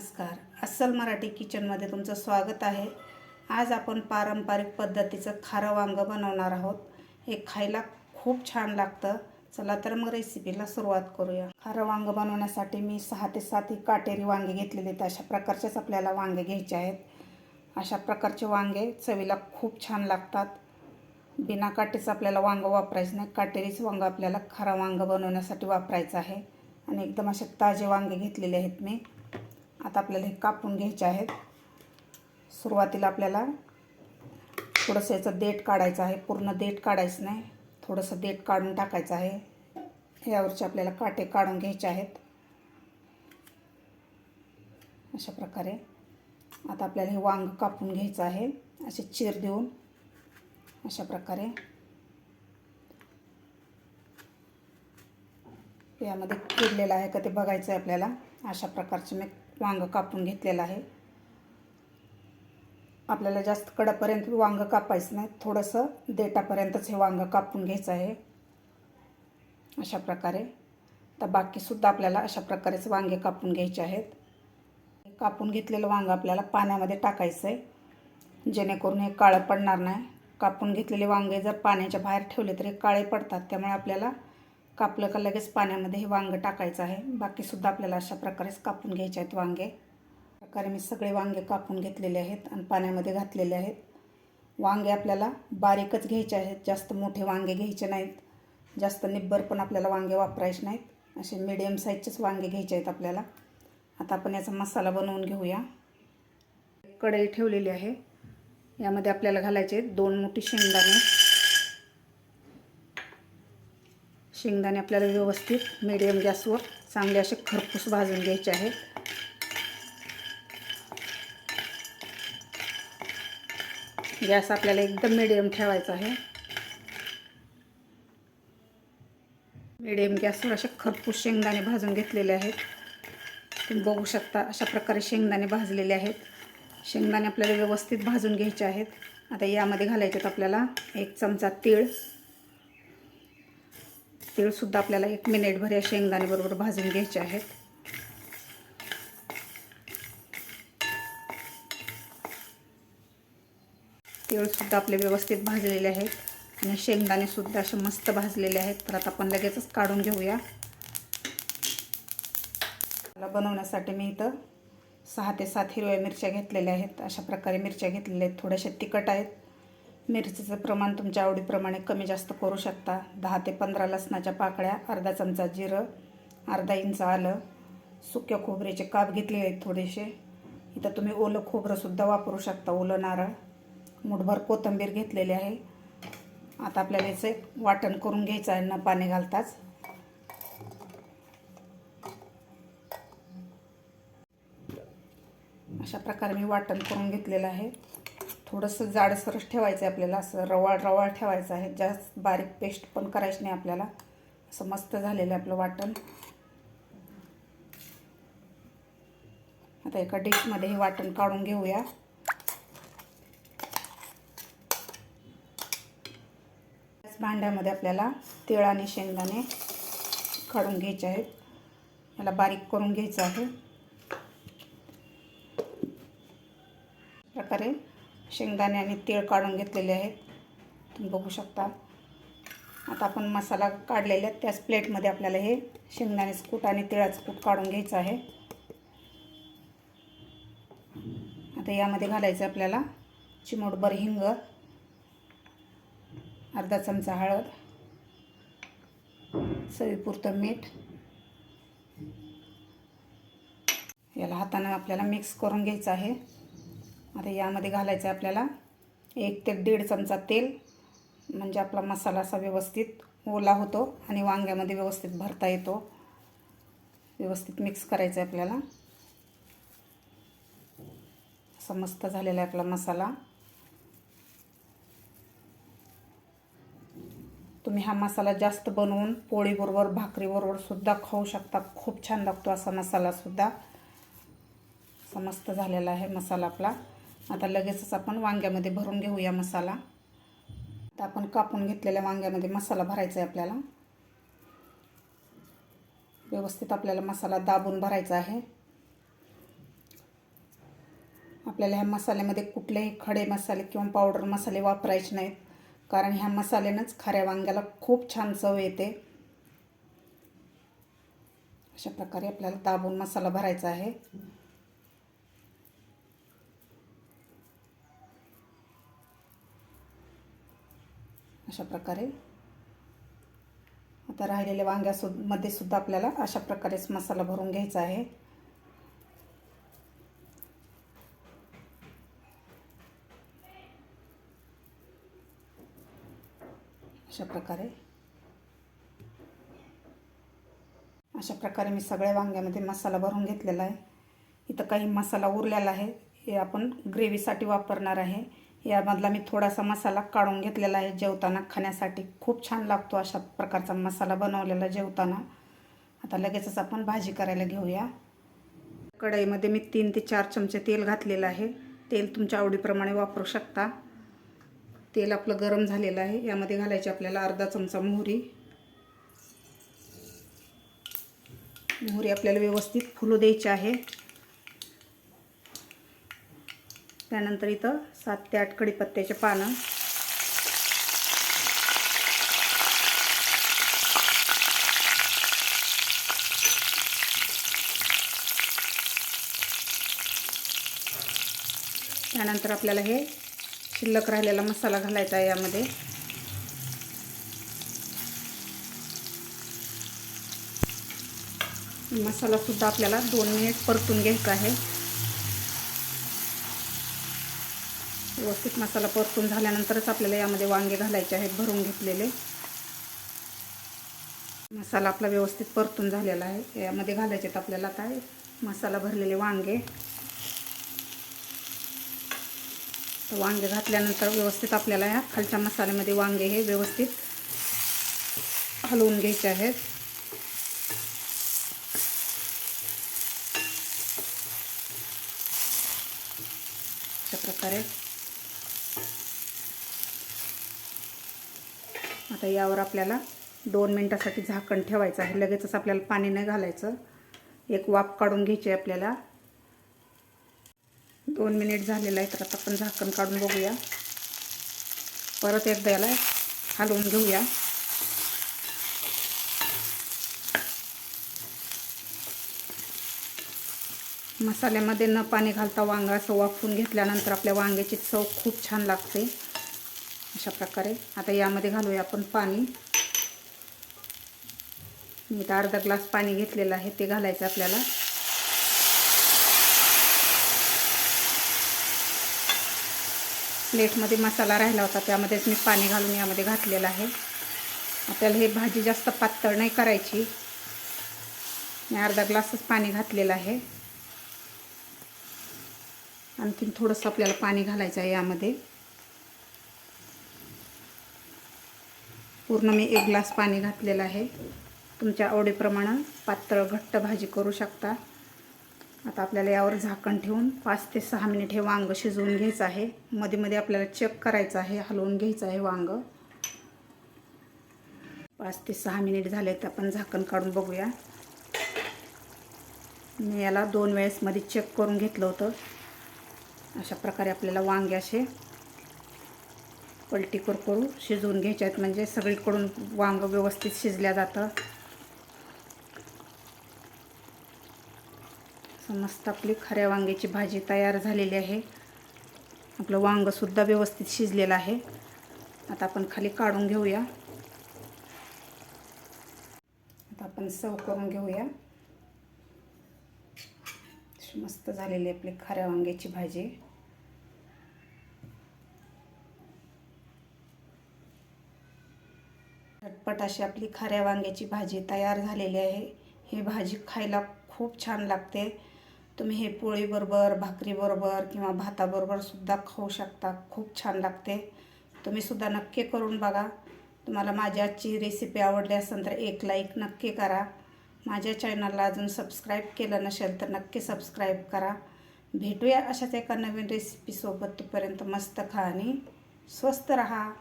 नमस्कार. अस्सल मराठी किचनमध्ये तुमचं स्वागत आहे. आज आपण पारंपरिक पद्धतीचं खारं वांगं बनवणार आहोत. हे खायला खूप छान लागतं. चला तर मग रेसिपीला सुरुवात करूया. खारं वांगं बनवण्यासाठी मी सहा ते सात ही काटेरी वांगे घेतलेले आहेत. अशा प्रकारचेच आपल्याला वांगे घ्यायचे आहेत. अशा प्रकारचे वांगे चवीला खूप छान लागतात. बिना काटेचं आपल्याला वांगं वापरायचं नाही. काटेरीच वांगं आपल्याला खारं वांगं बनवण्यासाठी वापरायचं आहे. आणि एकदम असे ताजे वांगे घेतलेले आहेत मी. आता आपल्याला हे कापून घ्यायचे आहेत. सुरुवातीला आपल्याला थोडंसं याचं देठ काढायचं आहे. पूर्ण देठ काढायचं नाही. थोडंसं देठ काढून टाकायचं आहे. यावरचे आपल्याला काटे काढून घ्यायचे आहेत. अशा प्रकारे आता आपल्याला हे वांग कापून घ्यायचं आहे. असे चीर देऊन अशा प्रकारे यामध्ये किडलेलं आहे का ते बघायचं आहे आपल्याला. अशा प्रकारचे मी वांगं कापून घेतलेलं आहे. आपल्याला जास्त कडापर्यंत वांगं कापायचं नाही थोडंसं देटापर्यंतच हे वांगं कापून घ्यायचं आहे. अशा प्रकारे. तर बाकीसुद्धा आपल्याला अशा प्रकारेच वांगे कापून घ्यायचे आहेत. कापून घेतलेलं वांगं आपल्याला पाण्यामध्ये टाकायचं आहे. जेणेकरून हे काळं पडणार नाही. कापून घेतलेले वांगे जर पाण्याच्या बाहेर ठेवले तर हे काळे पडतात. त्यामुळे आपल्याला कापलं का लगेच पाण्यामध्ये हे वांगं टाकायचं आहे? बाकीसुद्धा आपल्याला अशा प्रकारेच कापून घ्यायचे आहेत वांगे. प्रकारे मी सगळे वांगे कापून घेतलेले आहेत आणि पाण्यामध्ये घातलेले आहेत. वांगे आपल्याला बारीकच घ्यायचे आहेत. जास्त मोठे वांगे घ्यायचे नाहीत. जास्त निब्बर पण आपल्याला वांगे वापरायचे नाहीत. असे मिडियम साईजचेच वांगे घ्यायचे आहेत आपल्याला. आता आपण याचा मसाला बनवून घेऊया. कढई ठेवलेली आहे. यामध्ये आपल्याला घालायचे दोन मोठी शेंगदाणे. शेंगदाणे आपल्याला व्यवस्थित मिडियम गॅसवर चांगले असे खरपूस भाजून घ्यायचे आहेत. गॅस आपल्याला एकदम मिडियम ठेवायचा आहे. मिडियम गॅसवर असे खरपूस शेंगदाणे भाजून घेतलेले आहेत. तुम्ही बघू शकता अशा प्रकारे शेंगदाणे भाजलेले आहेत. शेंगदाणे आपल्याला व्यवस्थित भाजून घ्यायचे आहेत. आता यामध्ये घालायचे आहेत आपल्याला एक चमचा तीळ. तीळसुद्धा आपल्याला एक मिनिटभर या शेंगदाणेबरोबर भाजून घ्यायचे आहेत. तीळसुद्धा आपले व्यवस्थित भाजलेले आहेत. आणि शेंगदाणेसुद्धा असे मस्त भाजलेले आहेत. तर आता आपण लगेचच काढून घेऊया. मला बनवण्यासाठी मी इथं सहा ते सात हिरव्या मिरच्या घेतलेल्या आहेत. अशा प्रकारे मिरच्या घेतलेल्या आहेत. थोड्याशा तिखट आहेत. मिरचीचं प्रमाण तुमच्या आवडीप्रमाणे कमी जास्त करू शकता. दहा ते पंधरा लसणाच्या पाकळ्या अर्धा चमचा जिरं अर्धा इंच आलं सुक्या खोबऱ्याचे काप घेतलेले आहेत थोडेसे. इथं तुम्ही ओलं खोबरंसुद्धा वापरू शकता ओलं नारळ. मुठभर कोथिंबीर घेतलेली आहे. आता आपल्याला याचं एक वाटण करून घ्यायचं आहे न पाणी घालताच. अशा प्रकारे मी वाटण करून घेतलेलं आहे. थोडंसं जाडसरच ठेवायचं आहे आपल्याला असं रवाळ रवाळ ठेवायचं आहे. जास्त बारीक पेस्ट पण करायची नाही आपल्याला. असं मस्त झालेलं आहे आपलं वाटण. आता एका डिशमध्ये हे वाटण काढून घेऊया. भांड्यामध्ये आपल्याला तिळ आणि शेंगदाणे काढून घ्यायचे आहेत. याला बारीक करून घ्यायचं आहे. प्रकारे शेंगदाणे आणि तीळ काढून घेतलेले आहेत. तुम्ही बघू शकता. आता आपण मसाला काढलेला त्याच प्लेटमध्ये आपल्याला हे शेंगदाण्याचं कूट आणि तिळाचं कूट काढून घ्यायचं आहे. आता यामध्ये घालायचं आपल्याला चिमूटभर हिंग अर्धा चमचा हळद चवीपुरतं मीठ. याला हातानं आपल्याला मिक्स करून घ्यायचं आहे. आता यामध्ये घालायचं आहे आपल्याला एक ते दीड चमचा तेल म्हणजे आपला मसाला असा व्यवस्थित ओला होतो आणि वांग्यामध्ये व्यवस्थित भरता येतो. व्यवस्थित मिक्स करायचं आहे आपल्याला. असा मस्त झालेला आहे आपला मसाला. तुम्ही हा मसाला जास्त बनवून पोळीबरोबर भाकरीबरोबर सुद्धा खाऊ शकता. खूप छान लागतो असा मसालासुद्धा असा मस्त झालेला आहे मसाला आपला. आता लगेचच आपण वांग्यामध्ये भरून घेऊया मसाला. आता आपण कापून घेतलेल्या वांग्यामध्ये मसाला भरायचा आहे आपल्याला. व्यवस्थित आपल्याला मसाला दाबून भरायचा आहे. आपल्याला ह्या मसाल्यामध्ये कुठलेही खडे मसाले किंवा पावडर मसाले वापरायचे नाहीत. कारण ह्या मसाल्यानंच खाऱ्या वांग्याला खूप छान चव येते. अशा प्रकारे आपल्याला दाबून मसाला भरायचा आहे. अशा प्रकारे. आता राहिलेल्या वांग्यासु मध्ये सुद्धा आपल्याला अशा प्रकारेच मसाला भरून घ्यायचा आहे. अशा प्रकारे. अशा प्रकारे मी सगळ्या वांग्यामध्ये मसाला भरून घेतलेला आहे. इथं काही मसाला उरलेला आहे. हे आपण ग्रेव्हीसाठी वापरणार आहे. यामधला मी थोडासा मसाला काढून घेतलेला आहे जेवताना खाण्यासाठी. खूप छान लागतो अशा प्रकारचा मसाला बनवलेला जेवताना. आता लगेचच आपण भाजी करायला घेऊया. कढईमध्ये मी तीन ते चार चमचे तेल घातलेलं आहे. तेल तुमच्या आवडीप्रमाणे वापरू शकता. तेल आपलं गरम झालेलं आहे. यामध्ये घालायची आपल्याला अर्धा चमचा मोहरी. मोहरी आपल्याला व्यवस्थित फुलू द्यायची आहे. त्यानंतर इथं सात ते आठ कडीपत्त्याचे पानं. त्यानंतर आपल्याला हे शिल्लक राहिलेला मसाला घालायचा आहे यामध्ये. मसालासुद्धा आपल्याला दोन मिनिट परतून घ्यायचा आहे. व्यवस्थित मसाला परतून झाल्यानंतरच आपल्याला यामध्ये वांगे घालायचे आहेत भरून घेतलेले. मसाला आपला व्यवस्थित परतून झालेला आहे. यामध्ये घालायचे आहेत आपल्याला काय मसाला भरलेले वांगे. तर वांगे घातल्यानंतर व्यवस्थित आपल्याला ह्या खालच्या मसाल्यामध्ये वांगे हे व्यवस्थित हलवून घ्यायचे आहेत. अशा प्रकारे आता यावर आपल्याला दोन मिनटासाठी झाकण ठेवायचं आहे. लगेचच आपल्याला पाणी नाही घालायचं. एक वाफ काढून घ्यायची आहे आपल्याला. दोन मिनिट झालेलं आहे तर आता आपण झाकण काढून बघूया. परत एकदा याला हलवून घेऊया. मसाल्यामध्ये न पाणी घालता वांगा असं वाफवून घेतल्यानंतर आपल्या वांग्याची चव खूप छान लागते. अशा प्रकारे. आता यामध्ये घालूया आपण पाणी. मी तर अर्धा ग्लास पाणी घेतलेलं आहे ते घालायचं आपल्याला. प्लेटमध्ये मसाला राहिला होता त्यामध्येच मी पाणी घालून यामध्ये घातलेलं आहे. आपल्याला हे भाजी जास्त पातळ नाही करायची. मी अर्धा ग्लासच पाणी घातलेलं आहे. आणखीन थोडंसं आपल्याला पाणी घालायचं आहे यामध्ये. पूर्ण मी एक ग्लास पाणी घातलेलं आहे. तुमच्या आवडीप्रमाणे पातळ घट्ट भाजी करू शकता. आता आपल्याला यावर झाकण ठेवून पाच ते सहा मिनिट हे वांग शिजवून घ्यायचं आहे. मध्ये मध्ये आपल्याला चेक करायचं आहे हलवून घ्यायचं आहे वांग. पाच ते सहा मिनिट झाले तर आपण झाकण काढून बघूया. मी याला दोन वेळेस मध्ये चेक करून घेतलं होतं. अशा प्रकारे आपल्याला वांगे असे पलटी करू शिजवून घ्यायच्या आहेत. म्हणजे सगळीकडून वांग व्यवस्थित शिजल्या जातं. मस्त आपली खऱ्या वांग्याची भाजी तयार झालेली आहे. आपलं वांगंसुद्धा व्यवस्थित शिजलेलं आहे. आता आपण खाली काढून घेऊया. आता आपण सर्व करून घेऊया. मस्त झालेली आपली खऱ्या वांग्याची भाजी. झटपट अशी आपली खऱ्या वांग्याची भाजी तयार झालेली आहे. ही भाजी खायला खूप छान लागते. तुम्ही हे पोळीबरोबर भाकरीबरोबर किंवा भाताबरोबर सुद्धा खाऊ शकता. खूप छान लागते. तुम्ही सुद्धा नक्की करून बघा. तुम्हाला माझी आजची रेसिपी आवडली असेल तर एक लाईक नक्की करा. माझ्या चॅनलला अजून सबस्क्राईब केलं नसेल तर नक्की सबस्क्राईब करा. भेटूया अशाच एका नवीन रेसिपीसोबत तोपर्यंत मस्त खा आणि स्वस्त रहा.